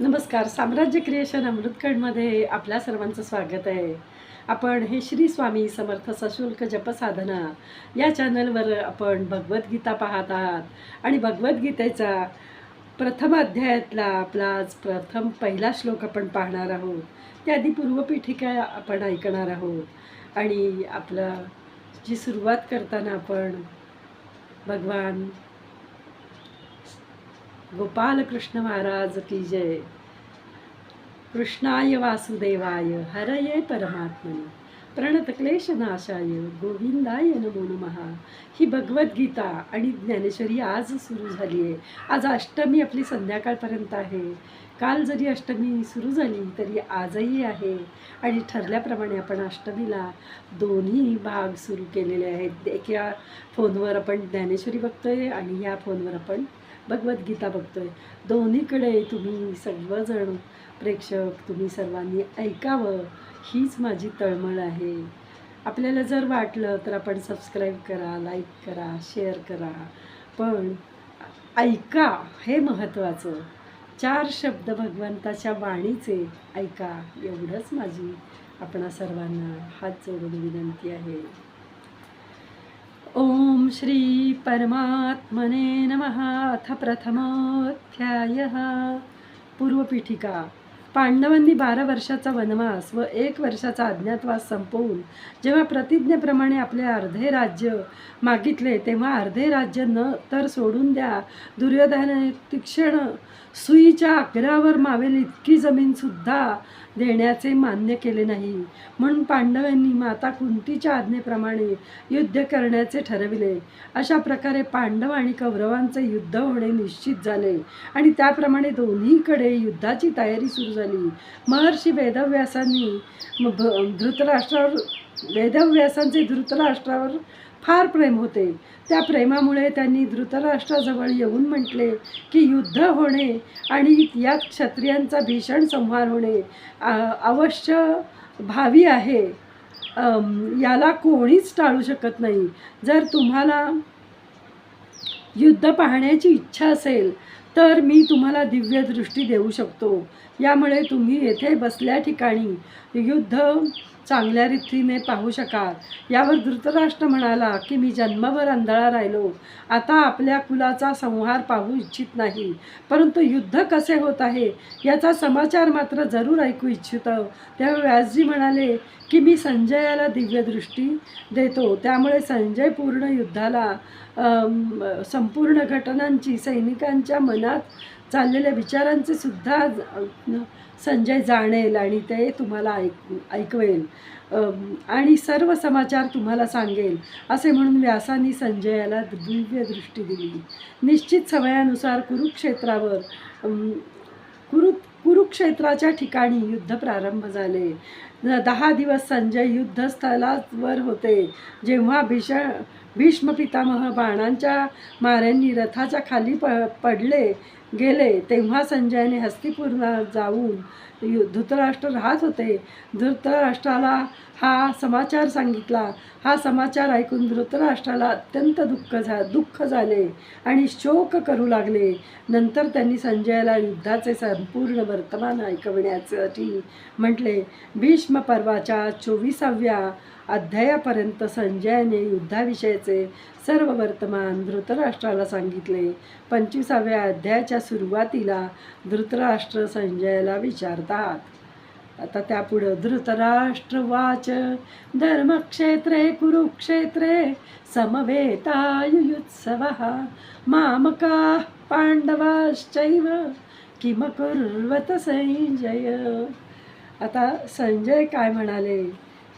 नमस्कार. साम्राज्य क्रिएशन अमृतखंडमध्ये आपल्या सर्वांचं स्वागत आहे. आपण हे श्री स्वामी समर्थ सशुल्क जपसाधना या चॅनलवर आपण भगवद्गीता पाहत आहात. आणि भगवद्गीतेचा प्रथम अध्यायातला आपला आज प्रथम पहिला श्लोक आपण पाहणार आहोत. त्याआधी पूर्वपीठिका आपण ऐकणार आहोत. आणि आपलं जी सुरुवात करताना आपण भगवान गोपालकृष्ण महाराज की जय। कृष्णाय वासुदेवाय हरये परमात्मने। प्रणतक्लेशनाशाय गोविंदाय नमो नमः। ही भगवद्गीता आणि ज्ञानेश्वरी आज सुरू झाली आहे आज अष्टमी आपली संध्याकाळपर्यंत आहे. काल जरी अष्टमी सुरू झाली तरी आजही आहे. आणि ठरल्याप्रमाणे आपण अष्टमीला दोन्ही भाग सुरू केलेले आहेत. एका फोनवर आपण ज्ञानेश्वरी बघतोय आणि या फोनवर आपण भगवद्गीता बघतोय. दोन्हीकडे तुम्ही सर्वजण प्रेक्षक तुम्ही सर्वांनी ऐकावं हीच माझी तळमळ आहे. आपल्याला जर वाटलं तर आपण सबस्क्राईब करा लाईक करा शेअर करा. पण ऐका हे महत्त्वाचं. चार शब्द भगवंताच्या वाणीचे. ऐका एवढंच माझी आपणा सर्वांना हात जोडून विनंती आहे. ओम श्री परमात्मने नमः. अथ प्रथमोध्यायः. पूर्वपीठिका. पांडवांनी बारा वर्षाचा वनवास व एक वर्षाचा अज्ञातवास संपवून जेव्हा प्रतिज्ञेप्रमाणे आपले अर्धे राज्य मागितले तेव्हा अर्धे राज्य न तर सोडून द्या. दुर्योधनाने तीक्ष्ण सुईच्या अग्रावर मावेल इतकी जमीनसुद्धा देण्याचे मान्य केले नाही. म्हणून पांडवांनी माता कुंतीच्या आज्ञेप्रमाणे युद्ध करण्याचे ठरविले. अशा प्रकारे पांडव आणि कौरवांचे युद्ध होणे निश्चित झाले आणि त्याप्रमाणे दोन्हीकडे युद्धाची तयारी सुरू झाली. महर्षी वेदव्यासांनी भ- धृतराष्ट्रावर वेदव्यासांचे धृतराष्ट्रावर फार प्रेम होते. त्या प्रेमामुळे त्यांनी धृतराष्ट्राजवळ येऊन म्हटले की युद्ध होणे आणि यात क्षत्रियांचा भीषण संहार होणे अवश्य भावी आहे. याला कोणीच टाळू शकत नाही. जर तुम्हाला युद्ध पाहण्याची इच्छा असेल तर मी तुम्हाला दिव्य दृष्टी देऊ शकतो. यामुळे तुम्ही येथे बसल्या ठिकाणी युद्ध चांगल्या रीतीने पाहू शकाल. यावर धृतराष्ट्र म्हणाला की मी जन्मभर अंधळा राहिलो. आता आपल्या कुलाचा संहार पाहू इच्छित नाही. परंतु युद्ध कसे होत आहे याचा समाचार मात्र जरूर ऐकू इच्छित. तेव्हा व्यासजी म्हणाले की मी संजयाला दिव्यदृष्टी देतो. त्यामुळे संजय पूर्ण युद्धाला संपूर्ण घटनांची सैनिकांच्या मनात चाललेल्या विचारांचे सुद्धा संजय जाणेल आणि ते तुम्हाला ऐक ऐकवेल. आणि सर्व समाचार तुम्हाला सांगेल. असे म्हणून व्यासांनी संजयाला दिव्य दृष्टी दिली. निश्चित समयानुसार कुरुक्षेत्रावर कुरु कुरुक्षेत्राच्या ठिकाणी युद्ध प्रारंभ झाले. दहा दिवस संजय युद्धस्थळावर होते. जेव्हा भीषण भीष्म पितामह बाणांच्या माऱ्यांनी रथाच्या खाली प पडले गेले तेव्हा संजयने हस्तिपूरला जाऊन यु- धृतराष्ट्र राहत होते. धृतराष्ट्राला हा समाचार सांगितला. हा समाचार ऐकून धृतराष्ट्राला अत्यंत दुःख झा दुःख झाले आणि शोक करू लागले. नंतर त्यांनी संजयाला युद्धाचे संपूर्ण वर्तमान ऐकविण्यासाठी म्हटले. भीष्म पर्वाच्या चोवीसाव्या अध्यायापर्यंत संजयाने युद्धाविषयीचे सर्व वर्तमान धृतराष्ट्राला सांगितले. पंचवीसाव्या अध्यायाच्या सुरुवातीला धृतराष्ट्र संजयाला विचारतात. आता त्यापुढं धृतराष्ट्रवाच धर्मक्षेत्रे कुरुक्षेत्रे समवेतायुत्सव मामका पांडवाश्चैव किम कुर्वत संजय. आता संजय काय म्हणाले?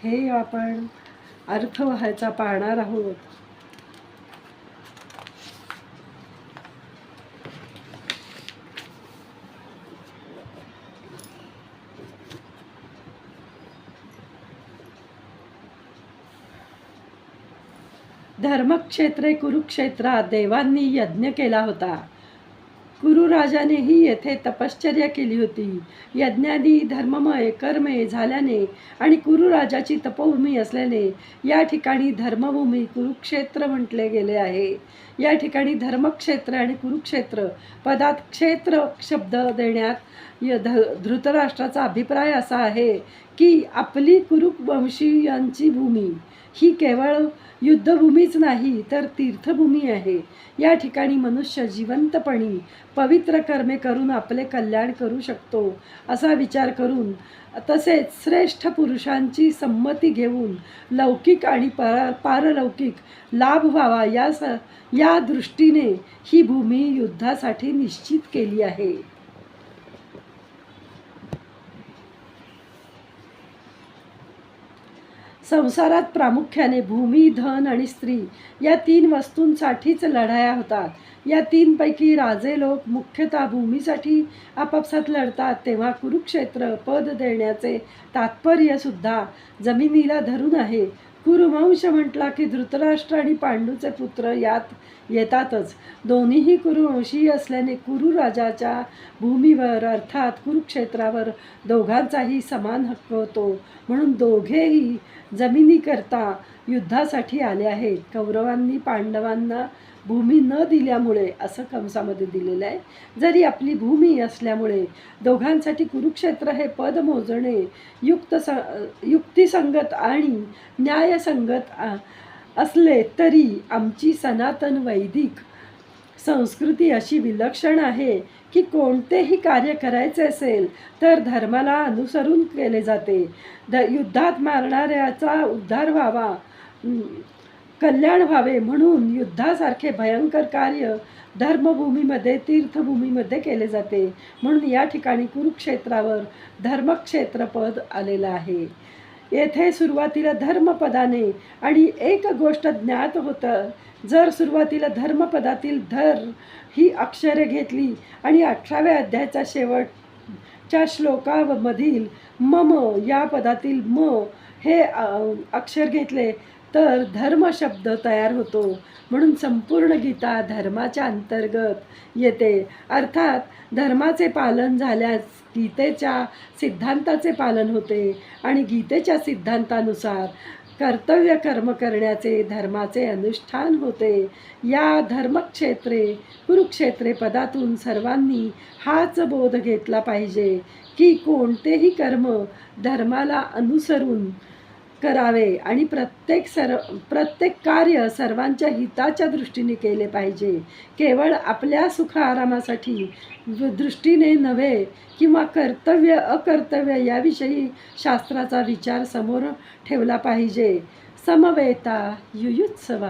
हे आपण अर्थ व्हायचा पाहणार आहोत. धर्मक्षेत्रे कुरुक्षेत्रात देवांनी यज्ञ केला होता. कुरुराजानेही येथे तपश्चर्या केली होती. यज्ञादी धर्ममय कर्मे झाल्याने आणि कुरुराजाची तपोभूमी असल्याने या ठिकाणी धर्मभूमी कुरुक्षेत्र म्हटले गेले आहे. या ठिकाणी धर्मक्षेत्र आणि कुरुक्षेत्र पदात क्षेत्र शब्द देण्यात य- ध- धृतराष्ट्राचा अभिप्राय असा आहे की आपली कुरुवंशीयांची भूमी ही केवळ युद्धभूमीच नाही तर तीर्थभूमी आहे. या ठिकाणी मनुष्य जिवंतपणी पवित्र कर्मे करून आपले कल्याण करू शकतो असा विचार करून तसेच श्रेष्ठ पुरुषांची संमती घेऊन लौकिक आणि पार पारलौकिक लाभ व्हावा या स या दृष्टीने ही भूमी युद्धासाठी निश्चित केली आहे. संसारात प्रामुख्याने भूमी धन आणि स्त्री या तीन वस्तूंसाठीच लढाया होतात. या तीनपैकी राजे लोक मुख्यतः भूमीसाठी आपापसात लढतात तेव्हा कुरुक्षेत्र पद देण्याचे तात्पर्यसुद्धा जमिनीला धरून आहे. कुरुवंश म्हटला की धृतराष्ट्र आणि पांडूचे पुत्र यात येतातच. दोन्हीही कुरुवंशीय असल्याने कुरु राजाच्या भूमीवर अर्थात कुरुक्षेत्रावर दोघांचाही समान हक्क होतो. म्हणून दोघेही जमिनीकरता युद्धासाठी आले आहेत. कौरवांनी पांडवांना भूमी न दिल्यामुळे असं कंसामध्ये दिलेलं आहे. जरी आपली भूमी असल्यामुळे दोघांसाठी कुरुक्षेत्र हे पद मोजणे युक्त स युक्तिसंगत आणि न्यायसंगत असले तरी आमची सनातन वैदिक संस्कृती अशी विलक्षण आहे की कोणतेही कार्य करायचे असेल तर धर्माला अनुसरून केले जाते. द युद्धात मारणाऱ्याचा उद्धार व्हावा. कल्याण व्हावे म्हणून युद्धासारखे भयंकर कार्य धर्मभूमीमध्ये तीर्थभूमीमध्ये केले जाते. म्हणून या ठिकाणी कुरुक्षेत्रावर धर्मक्षेत्रपद आलेलं आहे. येथे सुरुवातीला धर्मपदाने आणि एक गोष्ट ज्ञात होतं जर सुरुवातीला धर्मपदातील धर ही अक्षरे घेतली आणि अठराव्या अध्यायाचा शेवटच्या श्लोकामधील मम या पदातील म हे अक्षर घेतले तर धर्म शब्द तयार होतो. म्हणून संपूर्ण गीता धर्माच्या अंतर्गत येते. अर्थात धर्माचे पालन झाल्यास गीतेच्या सिद्धांताचे पालन होते आणि गीतेच्या सिद्धांतानुसार कर्तव्य कर्म करण्याचे धर्माचे अनुष्ठान होते. या धर्मक्षेत्रे कुरुक्षेत्रे पदातून सर्वांनी हाच बोध घेतला पाहिजे की कोणतेही कर्म धर्माला अनुसरून करावे आणि प्रत्येक सर प्रत्येक कार्य सर्वांच्या हिताच्या दृष्टीने केले पाहिजे. केवळ आपल्या सुख आरामासाठी दृष्टीने नव्हे किंवा कर्तव्य अकर्तव्य याविषयी शास्त्राचा विचार समोर ठेवला पाहिजे. समवेता युयुत्सव.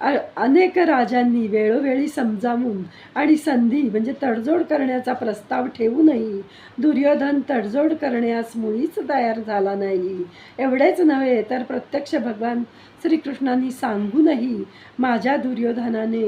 अनेक राजांनी वेळोवेळी समजावून आणि संधी म्हणजे तडजोड करण्याचा प्रस्ताव ठेवूनही दुर्योधन तडजोड करण्यास मुळीच तयार झाला नाही. एवढेच नव्हे तर प्रत्यक्ष भगवान श्रीकृष्णांनी सांगूनही माझ्या दुर्योधनाने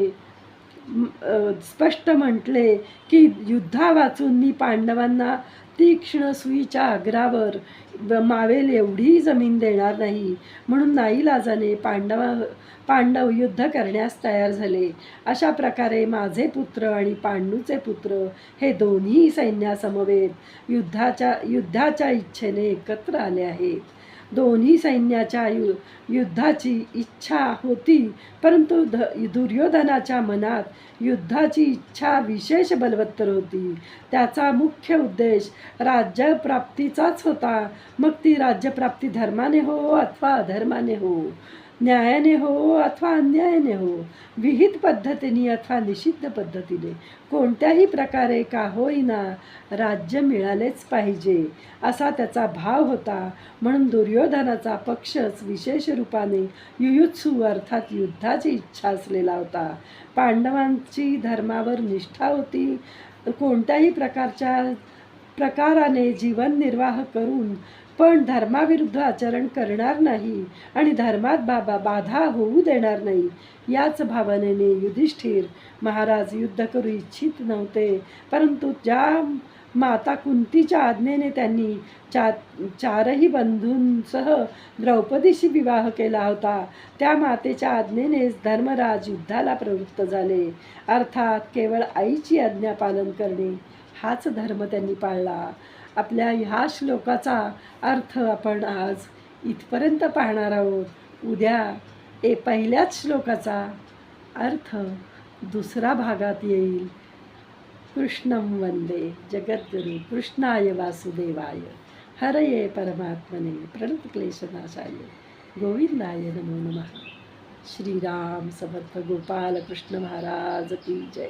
स्पष्ट म्हटले की युद्धा वाचून मी पांडवांना तीक्ष्ण सुईच्या आग्रावर ब- मावेल एवढी जमीन देणार नाही. म्हणून नाईलाजाने पांडवा पांडव युद्ध करण्यास तयार झाले. अशा प्रकारे माझे पुत्र आणि पांडूचे पुत्र हे दोन्ही सैन्यासमवेत युद्धाच्या युद्धाच्या इच्छेने एकत्र आले आहेत. दोन्ही सैन्याच्या यु युद्धाची इच्छा होती. परंतु ध दुर्योधनाच्या मनात युद्धाची इच्छा विशेष बलवत्तर होती त्याचा मुख्य उद्देश राज्यप्राप्तीचाच होता. मग ती राज्यप्राप्ती धर्माने हो अथवा अधर्माने हो. न्यायाने हो अथवा अन्यायाने हो विहित पद्धतीने अथवा निषिद्ध पद्धतीने कोणत्याही प्रकारे का होईना राज्य मिळालेच पाहिजे असा त्याचा भाव होता. म्हणून दुर्योधनाचा पक्षच विशेष रूपाने युयुत्सु अर्थात युद्धाची इच्छा असलेला होता. पांडवांची धर्मावर निष्ठा होती. कोणत्याही प्रकारच्या प्रकाराने जीवन निर्वाह करून पण धर्माविरुद्ध आचरण करणार नाही आणि धर्मात बाबा बाधा होऊ देणार नाही याच भावनेने युधिष्ठिर महाराज युद्ध करू इच्छित नव्हते. परंतु ज्या माता कुंतीच्या आज्ञेने त्यांनी चा चारही बंधूंसह द्रौपदीशी विवाह केला होता त्या मातेच्या आज्ञेनेच धर्मराज युद्धाला प्रवृत्त झाले. अर्थात केवळ आईची आज्ञा पालन करणे हाच धर्म त्यांनी पाळला. आपल्या ह्या श्लोकाचा अर्थ आपण आज इथपर्यंत पाहणार आहोत. उद्या ए पहिल्याच श्लोकाचा अर्थ दुसरा भागात येईल. कृष्णं वंदे जगद्गुरु कृष्णाय वासुदेवाय. हरये परमात्मने प्रणतक्लेशनाशाय. गोविंदाय नमो नमः. श्रीराम समर्थ गोपाल कृष्ण महाराज की जय.